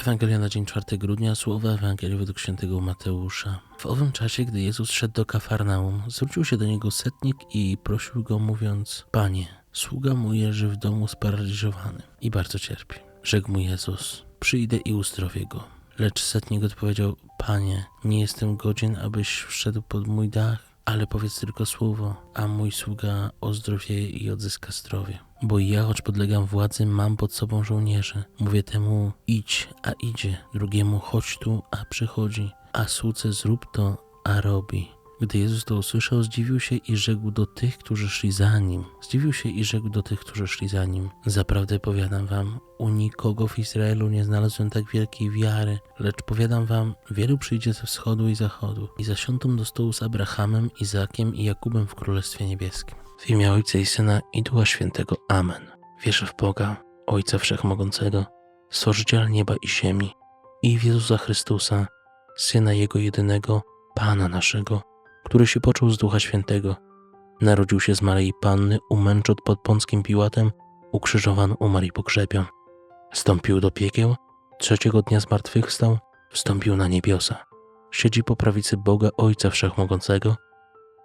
Ewangelia na dzień 4 grudnia, słowa Ewangelii według świętego Mateusza. W owym czasie, gdy Jezus szedł do Kafarnaum, zwrócił się do niego setnik i prosił go, mówiąc: Panie, sługa mój leży w domu sparaliżowany i bardzo cierpi. Rzekł mu Jezus: Przyjdę i uzdrowię go. Lecz setnik odpowiedział: Panie, nie jestem godzien, abyś wszedł pod mój dach, ale powiedz tylko słowo, a mój sługa ozdrowieje i odzyska zdrowie. Bo ja, choć podlegam władzy, mam pod sobą żołnierzy. Mówię temu idź, a idzie, drugiemu chodź tu, a przychodzi, a słudze zrób to, a robi. Gdy Jezus to usłyszał, zdziwił się i rzekł do tych, którzy szli za nim. Zdziwił się i rzekł do tych, którzy szli za nim. Zaprawdę powiadam wam, u nikogo w Izraelu nie znalazłem tak wielkiej wiary, lecz powiadam wam, wielu przyjdzie ze wschodu i zachodu i zasiądą do stołu z Abrahamem, Izakiem i Jakubem w Królestwie Niebieskim. W imię Ojca i Syna i Ducha Świętego. Amen. Wierzę w Boga, Ojca Wszechmogącego, Stworzyciela nieba i ziemi i w Jezusa Chrystusa, Syna Jego jedynego, Pana naszego, który się począł z Ducha Świętego. Narodził się z Maryi Panny, umęczot pod Pąckim Piłatem, ukrzyżowany, umarł i pogrzebion. Wstąpił do piekieł, trzeciego dnia zmartwychwstał, wstąpił na niebiosa. Siedzi po prawicy Boga Ojca Wszechmogącego,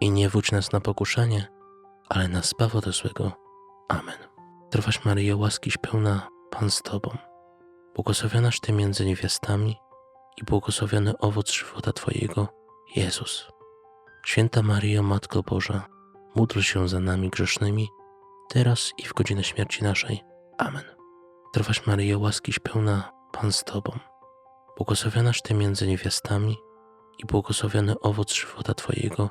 I nie wódź nas na pokuszenie, ale nas zbaw ode złego. Amen. Trwaś Maryjo, łaskiś pełna, Pan z Tobą. Błogosławionaś Ty między niewiastami i błogosławiony owoc żywota Twojego, Jezus. Święta Maryjo, Matko Boża, módl się za nami grzesznymi, teraz i w godzinę śmierci naszej. Amen. Trwaś Maryjo, łaskiś pełna, Pan z Tobą. Błogosławionaś Ty między niewiastami i błogosławiony owoc żywota Twojego,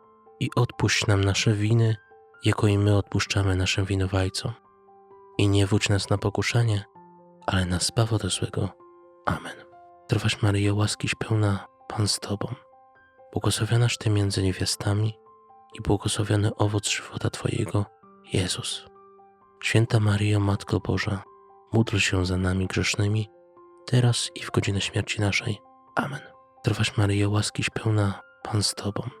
i odpuść nam nasze winy, jako i my odpuszczamy naszym winowajcom. I nie wódź nas na pokuszenie, ale nas zbaw ode złego. Amen. Trwaś Maryjo, łaskiś pełna, Pan z Tobą. Błogosławionaś Ty między niewiastami i błogosławiony owoc żywota Twojego, Jezus. Święta Maryjo, Matko Boża, módl się za nami grzesznymi, teraz i w godzinę śmierci naszej. Amen. Trwaś Maryjo, łaskiś pełna, Pan z Tobą.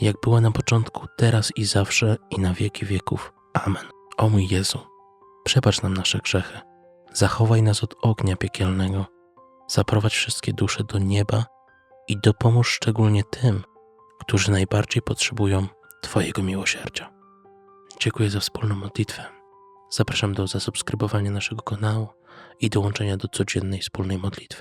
jak była na początku, teraz i zawsze i na wieki wieków. Amen. O mój Jezu, przebacz nam nasze grzechy, zachowaj nas od ognia piekielnego, zaprowadź wszystkie dusze do nieba i dopomóż szczególnie tym, którzy najbardziej potrzebują Twojego miłosierdzia. Dziękuję za wspólną modlitwę. Zapraszam do zasubskrybowania naszego kanału i dołączenia do codziennej wspólnej modlitwy.